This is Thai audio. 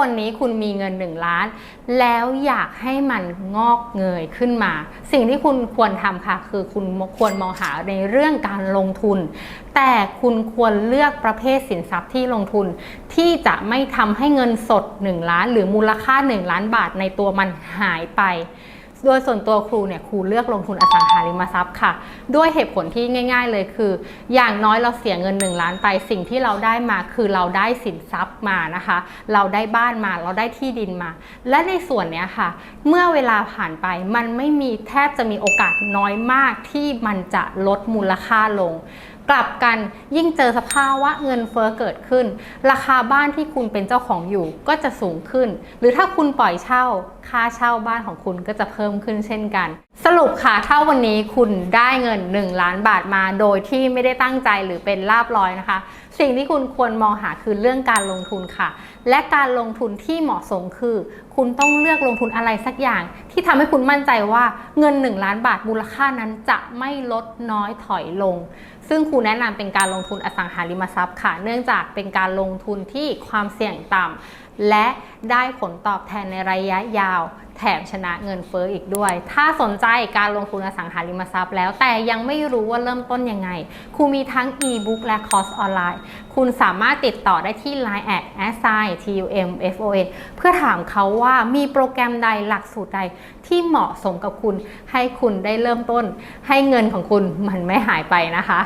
วันนี้คุณมีเงิน 1 ล้าน แล้วอยากให้มันงอกเงยขึ้นมา สิ่งที่คุณควรทำค่ะ คือคุณควรมองหาในเรื่องการลงทุน แต่คุณควรเลือกประเภทสินทรัพย์ที่ลงทุน ที่จะไม่ทำให้เงินสด 1 ล้าน หรือมูลค่า 1 ล้านบาทในตัวมันหายไป โดยส่วนตัวครูเนี่ยครูเลือกลงทุนอสังหาริมทรัพย์ค่ะ ด้วยเหตุผลที่ง่าย ๆ เลยคือ อย่างน้อยเราเสียเงิน 1 ล้านไปสิ่งที่เราได้มาคือเราได้สินทรัพย์มานะคะ เราได้บ้านมาเราได้ที่ดินมา และในส่วนเนี้ยค่ะ เมื่อเวลาผ่านไปมันไม่มีแทบจะมีโอกาสน้อยมากที่มันจะลดมูลค่าลง กลับกันยิ่งเจอสภาวะเงินเฟ้อเกิดขึ้น ราคาบ้านที่คุณเป็นเจ้าของอยู่ก็จะสูงขึ้น หรือถ้าคุณปล่อยเช่า ค่าเช่าบ้านของคุณก็จะเพิ่มขึ้นเช่นกัน สรุปค่ะถ้าวันนี้คุณได้เงิน 1 ล้านบาทมาโดยที่ไม่ได้ตั้งใจหรือเป็นลาบลอยนะคะ สิ่งที่คุณควรมองหาคือเรื่องการลงทุนค่ะ และการลงทุนที่เหมาะสมคือ คุณต้องเลือกลงทุนอะไรสักอย่าง ที่ทำให้คุณมั่นใจว่าเงิน 1 ล้านบาทมูลค่านั้นจะไม่ลดน้อยถอยลง ซึ่งครูแนะนำเป็นการลงทุนอสังหาริมทรัพย์ค่ะ เนื่องจากเป็นการลงทุนที่ความเสี่ยงต่ำและได้ผลตอบแทนในระยะยาว แถมชนะเงินเฟ้ออีกด้วย ถ้าสนใจการลงทุนอสังหาริมทรัพย์แล้วแต่ยังไม่รู้ว่าเริ่มต้นยังไง ครูมีทั้ง e-book และคอร์สออนไลน์ คุณสามารถติดต่อได้ที่ Line แอด assign tum fon เพื่อถามเขาว่ามีโปรแกรมใดหลักสูตรใดที่เหมาะสมกับคุณ ให้คุณได้เริ่มต้น ให้เงินของคุณมันไม่หายไปนะคะ